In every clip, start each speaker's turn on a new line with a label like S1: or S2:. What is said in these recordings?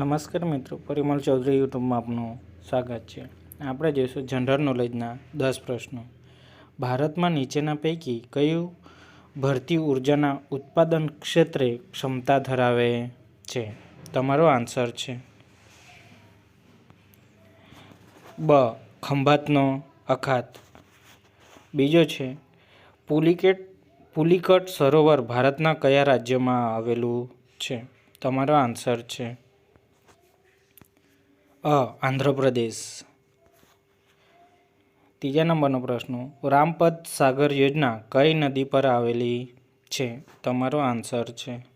S1: નમસ્કાર મિત્રો, પરિમલ ચૌધરી યુટ્યુબમાં આપનું સ્વાગત છે. આપણે જોઈશું જનરલ નોલેજના દસ પ્રશ્નો. ભારતમાં નીચેના પૈકી કયું ભરતી ઉર્જાના ઉત્પાદન ક્ષેત્રે ક્ષમતા ધરાવે છે? તમારો આન્સર છે. બ. ખંભાતનો અખાત. બીજો છે, પુલિકેટ, પુલિકટ સરોવર ભારતના કયા રાજ્યમાં આવેલું છે? તમારો આન્સર છે. અ, આંધ્રપ્રદેશ. ત્રીજા નંબરનો પ્રશ્ન, રામપદ સાગર યોજના કઈ નદી પર આવેલી છે? તમારો આન્સર છે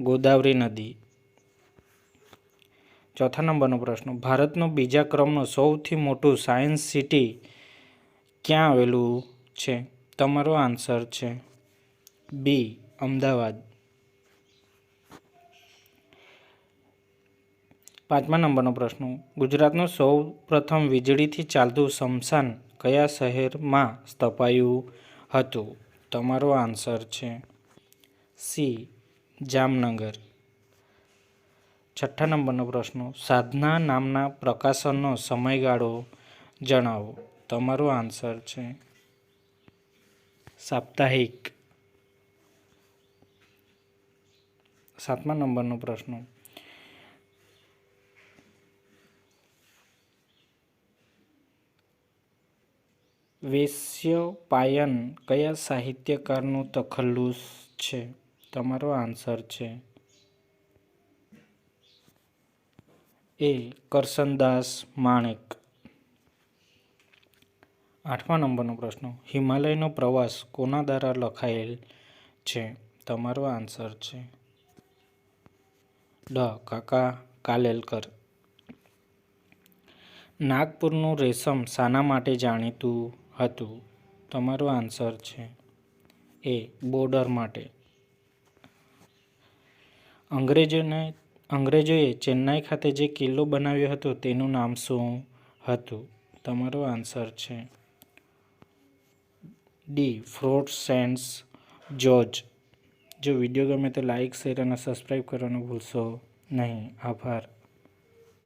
S1: ગોદાવરી નદી. ચોથા નંબરનો પ્રશ્ન, ભારતનો બીજા ક્રમનું સૌથી મોટું સાયન્સ સિટી ક્યાં આવેલું છે? તમારો આન્સર છે બી, અમદાવાદ. પાંચમા નંબરનો પ્રશ્ન. ગુજરાતનું સૌ પ્રથમ વીજળીથી ચાલતું સ્મશાન કયા શહેરમાં સ્થપાયું હતું? તમારો આન્સર છે સી, જામનગર. છઠ્ઠા નંબરનો પ્રશ્ન. સાધના નામના પ્રકાશનનો સમયગાળો જણાવો. તમારો આન્સર છે સાપ્તાહિક. સાતમા નંબરનો પ્રશ્ન. વેશ્યપાયન કયા સાહિત્યકારનું તખલ્લુસ છે? તમારો આન્સર છે. એ. કરસનદાસ માણેક. આઠમા નંબરનો પ્રશ્ન. હિમાલયનો પ્રવાસ કોના દ્વારા લખાયેલ છે? તમારો આન્સર છે. ડ. કાકા કાલેલકર. નાગપુરનું રેશમ શાના માટે જાણીતું હતું. તમારો આન્સર છે એ બોર્ડર માટે. અંગ્રેજોને, અંગ્રેજોએ ચેન્નાઈ ખાતે જે કિલ્લો બનાવ્યો હતો તેનું નામ શું હતું? તમારો આન્સર છે ડી ફ્રોટ સેન્ટ્સ જોર્જ. જો વીડિયો ગમે તો લાઇક શેર અને સબસ્ક્રાઈબ કરવાનું ભૂલશો નહીં. આભાર.